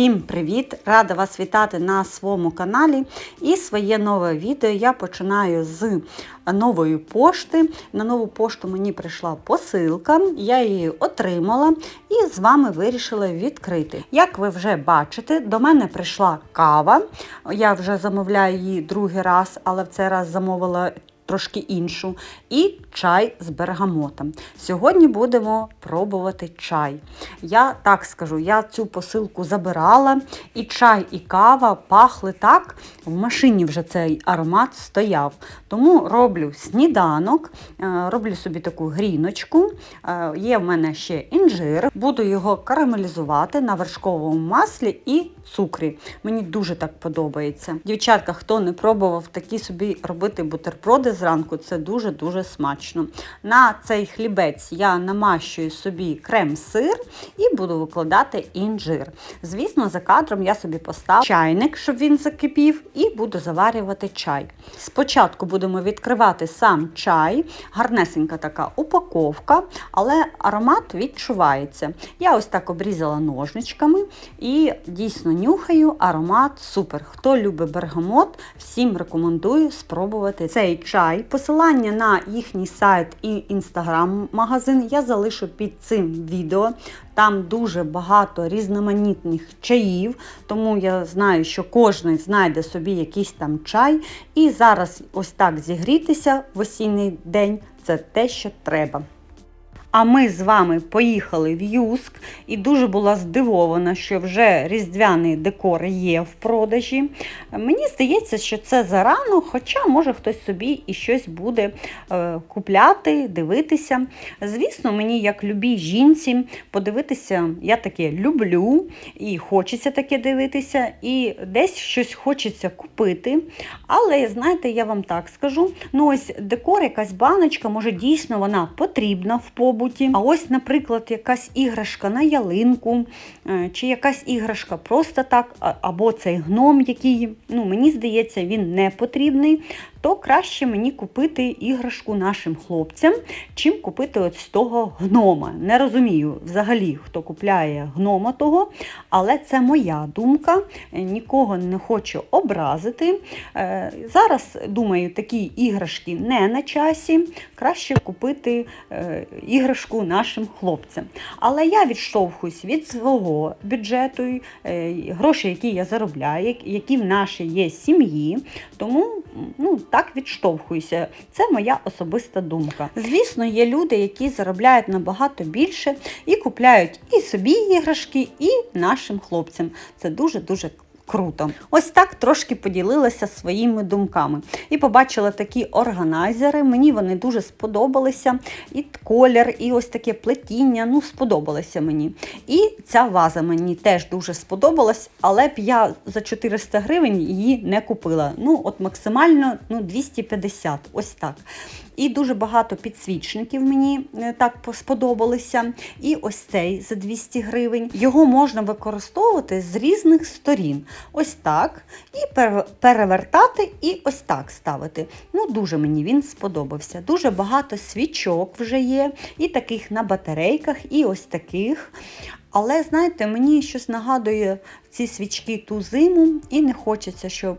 Всім привіт! Рада вас вітати на своєму каналі. І своє нове відео я починаю з нової пошти. На нову пошту мені прийшла посилка, я її отримала і з вами вирішила відкрити. Як ви вже бачите, до мене прийшла кава. Я вже замовляю її другий раз, але в цей раз замовила трошки іншу, і чай з бергамотом. Сьогодні будемо пробувати чай. Я так скажу, я цю посилку забирала, і чай, і кава пахли так. В машині вже цей аромат стояв. Тому роблю сніданок, е, роблю собі таку гріночку. Е, Є в мене ще інжир, буду його карамелізувати на вершковому маслі і цукрі. Мені дуже так подобається. Дівчатка, хто не пробував такі собі робити бутерброди зранку, це дуже-дуже смачно. На цей хлібець я намащую собі крем-сир і буду викладати інжир. Звісно, за кадром я собі поставлю чайник, щоб він закипів, і буду заварювати чай. Спочатку будемо відкривати сам чай, гарнесенька така упаковка, але аромат відчувається. Я ось так обрізала ножничками і дійсно нюхаю аромат супер. Хто любить бергамот, всім рекомендую спробувати цей чай. Посилання на їхній сайт і інстаграм-магазин я залишу під цим відео. Там дуже багато різноманітних чаїв, тому я знаю, що кожен знайде собі якийсь там чай. І зараз ось так зігрітися в осінній день це те, що треба. А ми з вами поїхали в Юск і дуже була здивована, що вже різдвяний декор є в продажі. Мені здається, що це зарано, хоча може хтось собі і щось буде е, купляти, дивитися. Звісно, мені, як любій жінці, подивитися, я таке люблю і хочеться таке дивитися, і десь щось хочеться купити. Але, знаєте, я вам так скажу: ну ось декор, якась баночка, може дійсно вона потрібна в побуті. А ось, наприклад, якась іграшка на ялинку, е, чи якась іграшка просто так, або цей гном, який, ну, мені здається, він не потрібний, то краще мені купити іграшку нашим хлопцям, чим купити ось того гнома. Не розумію взагалі, хто купляє гнома того, але це моя думка. Е, Нікого не хочу образити. Е, Зараз, думаю, такі іграшки не на часі. Краще купити е, іграшку нашим хлопцям. Але я відштовхуюсь від свого бюджету, гроші, які я заробляю, які в нашій є сім'ї. Тому ну, так відштовхуюся. Це моя особиста думка. Звісно, є люди, які заробляють набагато більше і купляють і собі іграшки, і нашим хлопцям. Це дуже-дуже Круто. Ось так трошки поділилася своїми думками. І побачила такі органайзери. Мені вони дуже сподобалися. І колір, і ось таке плетіння. Ну, сподобалося мені. І ця ваза мені теж дуже сподобалась, але б я за 400 гривень її не купила. Ну, от максимально ну, 250, ось так. І дуже багато підсвічників мені е, так по- сподобалися. І ось цей за 200 гривень. Його можна використовувати з різних сторін. Ось так. І перевертати, і ось так ставити. Ну, дуже мені він сподобався. Дуже багато свічок вже є, і таких на батарейках, і ось таких. Але знаєте, мені щось нагадує ці свічки ту зиму, і не хочеться, щоб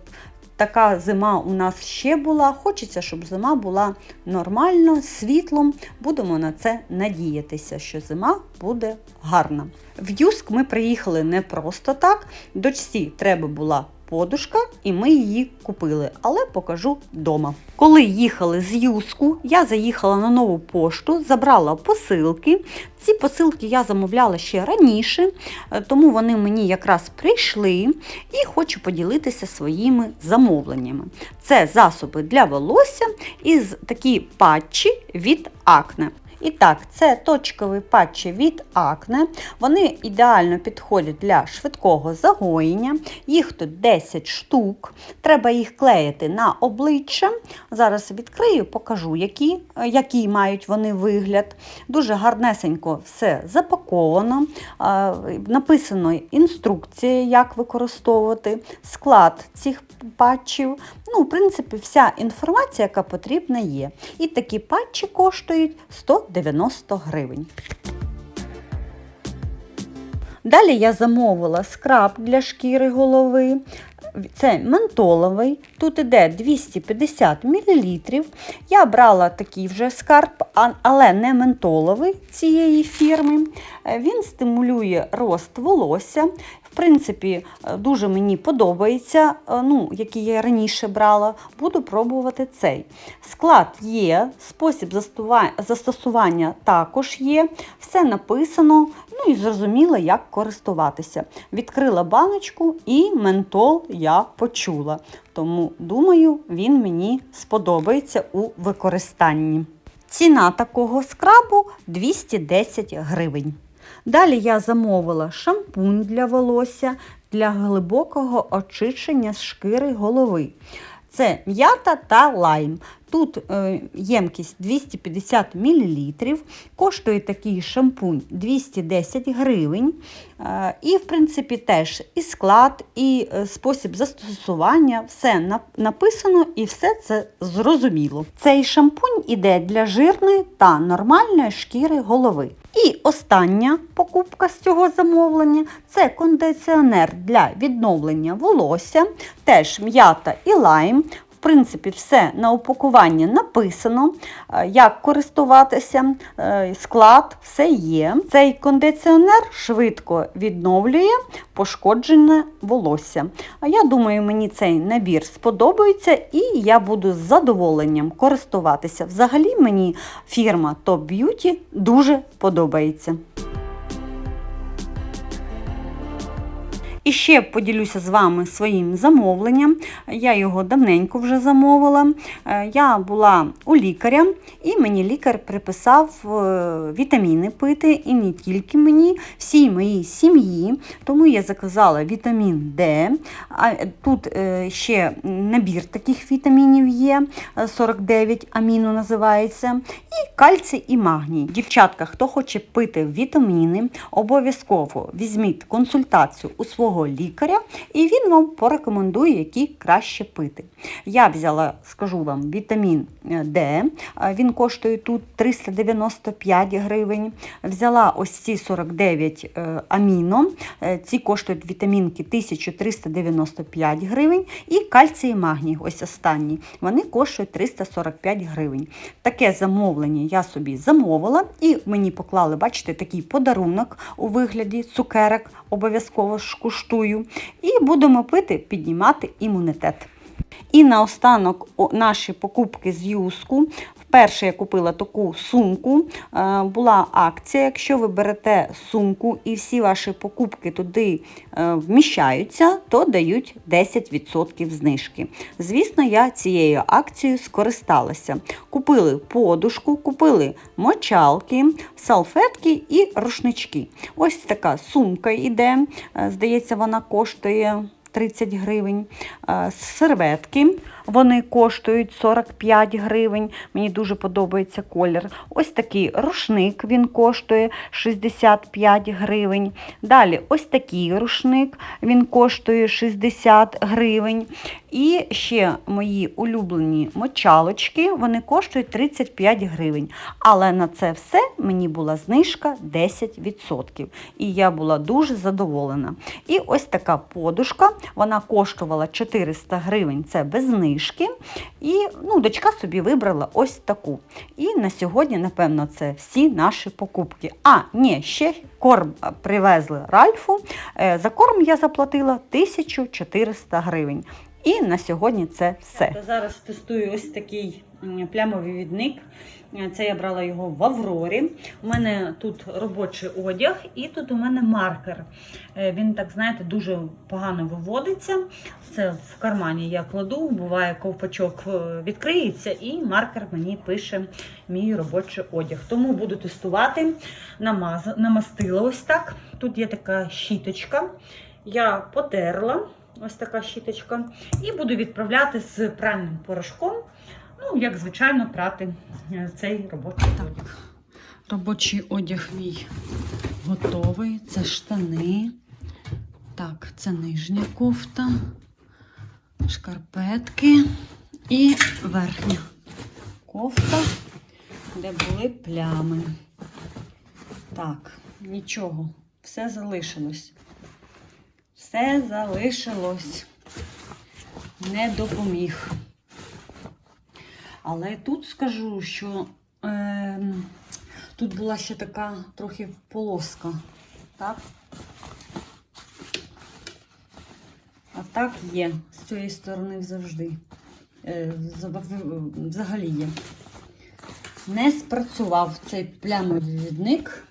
така зима у нас ще була. Хочеться, щоб зима була нормально, світлом. Будемо на це надіятися, що зима буде гарна. В Юск ми приїхали не просто так. Дочці треба була подушка, і ми її купили, але покажу вдома. Коли їхали з Юску, я заїхала на нову пошту, забрала посилки. Ці посилки я замовляла ще раніше, е, тому вони мені якраз прийшли і хочу поділитися своїми замовленнями. Це засоби для волосся і такі патчі від акне. І так, це точкові патчі від акне. Вони ідеально підходять для швидкого загоєння. Їх тут 10 штук. Треба їх клеїти на обличчя. Зараз відкрию, покажу, які, який мають вони вигляд. Дуже гарнесенько все запаковано. Написано інструкція, як використовувати, склад цих патчів. Ну, в принципі, вся інформація, яка потрібна, є. І такі патчі коштують 190 гривень. Далі я замовила скраб для шкіри голови. Це ментоловий, тут іде 250 мл. Я брала такий вже скарб, але не ментоловий цієї фірми. Е, Він стимулює рост волосся. В принципі, е, дуже мені подобається, е, ну, який я раніше брала. Буду пробувати цей. Склад є, спосіб застосування також є. Все написано, ну і зрозуміла, як користуватися. Відкрила баночку і ментол я почула. Тому, думаю, він мені сподобається у використанні. Ціна такого скрабу 210 гривень. Далі я замовила шампунь для волосся для глибокого очищення шкіри голови. Це м'ята та лайм. Тут е, ємкість 250 мл, коштує такий шампунь 210 гривень. Е, і, в принципі, теж і склад, і е, спосіб застосування, все написано і все це зрозуміло. Цей шампунь іде для жирної та нормальної шкіри голови. І остання покупка з цього замовлення це кондиціонер для відновлення волосся, теж м'ята і лайм. Принципі, все на упакуванні написано, е, як користуватися, е, склад, все є. Цей кондиціонер швидко відновлює пошкоджене волосся. Я думаю, мені цей набір сподобається і я буду з задоволенням користуватися. Взагалі мені фірма Top Beauty дуже подобається. І ще поділюся з вами своїм замовленням. Я його давненько вже замовила. Е, Я була у лікаря, і мені лікар приписав е, вітаміни пити, і не тільки мені, всій моїй сім'ї. Тому я заказала вітамін Д. А Тут е, ще набір таких вітамінів є, е, 49 аміно називається. І кальцій і магній. Дівчатка, хто хоче пити вітаміни, обов'язково візьміть консультацію у свого лікаря, і він вам порекомендує, які краще пити. Я взяла, скажу вам, вітамін е, Д. Е, Він коштує тут 395 гривень. Взяла ось ці 49 е, аміно. Ці коштують вітамінки 1395 гривень. І кальцій і магній, ось останні, вони коштують 345 гривень. Таке замовлення я собі замовила, і мені поклали, бачите, такий подарунок у вигляді цукерок, обов'язково ж куштую. І будемо пити, піднімати імунітет. І наостанок наші покупки з юску. Вперше я купила таку сумку. Е, Була акція. Якщо ви берете сумку і всі ваші покупки туди е, вміщаються, то дають 10% знижки. Звісно, я цією акцією скористалася. Купили подушку, купили мочалки, салфетки і рушнички. Ось така сумка йде. Е, Здається, вона коштує. 30 гривень. Е, Серветки, вони коштують 45 гривень. Мені дуже подобається колір. Ось такий рушник, він коштує 65 гривень. Далі ось такий рушник, він коштує 60 гривень. І ще мої улюблені мочалочки, вони коштують 35 гривень. Але на це все мені була знижка 10%. І я була дуже задоволена. І ось така подушка, вона коштувала 400 гривень, це без знижки. І ну, дочка собі вибрала ось таку. І на сьогодні, напевно, це всі наші покупки. А, ні, ще корм привезли Ральфу. Е, За корм я заплатила 1400 гривень. І на сьогодні це все. Зараз тестую ось такий плямовий відник. Е, Це я брала його в Аврорі. У мене тут робочий одяг і тут у мене маркер. Е, Він, так знаєте, дуже погано виводиться. Це в кармані я кладу, буває, ковпачок е, відкриється, і маркер мені пише мій робочий одяг. Тому буду тестувати. Намаз... Намастила ось так. Тут є така щіточка. Я потерла. Ось така щіточка. І буду відправляти з пральним порошком. Ну, як звичайно, прати е, цей робочий одяг. Робочий одяг мій готовий. Це штани. Так, це нижня кофта, шкарпетки і верхня кофта, де були плями. Так, нічого все залишилось. Все залишилось. Не допоміг. Але тут скажу, що е, тут була ще така трохи полоска. Так? А так є. З цієї сторони завжди. Е, взагалі є. Не спрацював цей плямовий відник.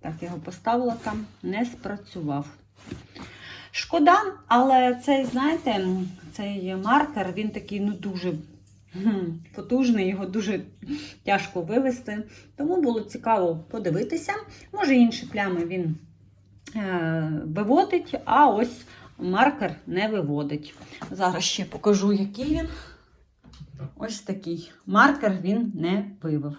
Так, я його поставила там, не спрацював. Шкода, але цей, знаєте, цей маркер, він такий ну дуже потужний, його дуже тяжко вивести. Тому було цікаво подивитися. Може, інші плями він е, виводить, а ось маркер не виводить. Зараз ще покажу, який він. Ось такий маркер він не вивив.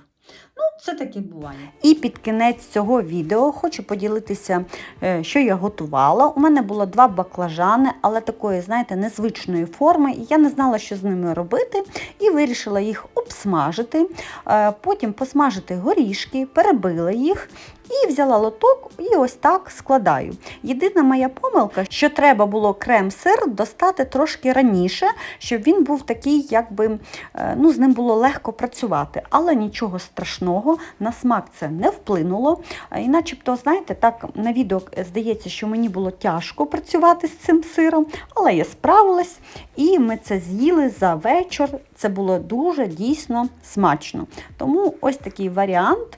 Ну, це таке буває. І під кінець цього відео хочу поділитися, е, що я готувала. У мене було два баклажани, але такої, знаєте, незвичної форми. Я не знала, що з ними робити, і вирішила їх обсмажити, е, потім посмажити горішки, перебила їх. І взяла лоток і ось так складаю. Єдина моя помилка, що треба було крем-сир достати трошки раніше, щоб він був такий, якби е, ну, з ним було легко працювати. Але нічого страшного, на смак це не вплинуло. Е, І начебто, знаєте, так на відео здається, що мені було тяжко працювати з цим сиром, але я справилась і ми це з'їли за вечір. Це було дуже дійсно смачно. Тому ось такий варіант, е,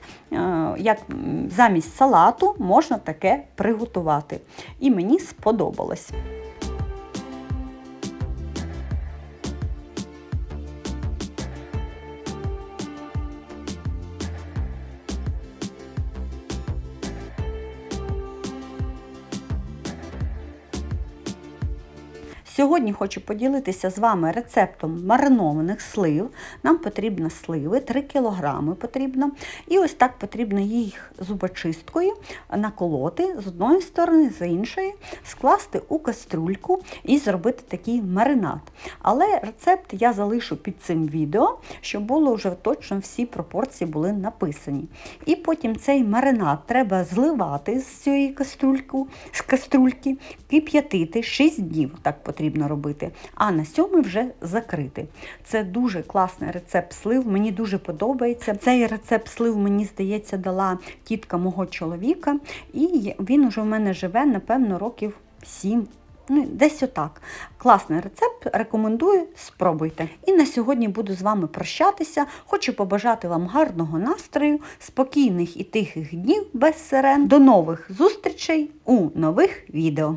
як замість салату можна таке приготувати. І мені сподобалось. Сьогодні хочу поділитися з вами рецептом маринованих слив. Нам потрібно сливи, 3 кг потрібно. І ось так потрібно їх зубочисткою наколоти з одної сторони, з іншої, скласти у каструльку і зробити такий маринад. Але рецепт я залишу під цим відео, щоб було вже точно всі пропорції були написані. І потім цей маринад треба зливати з цієї каструльки, з каструльки, кип'ятити 6 днів. Так потрібно робити. А на сьомий вже закрити. Це дуже класний рецепт слив. Мені дуже подобається. Цей рецепт слив, мені здається, дала тітка мого чоловіка, і він уже в мене живе, напевно, років 7. Ну, десь отак. Класний рецепт, рекомендую, спробуйте. І на сьогодні буду з вами прощатися. Хочу побажати вам гарного настрою, спокійних і тихих днів без сирен. До нових зустрічей у нових відео.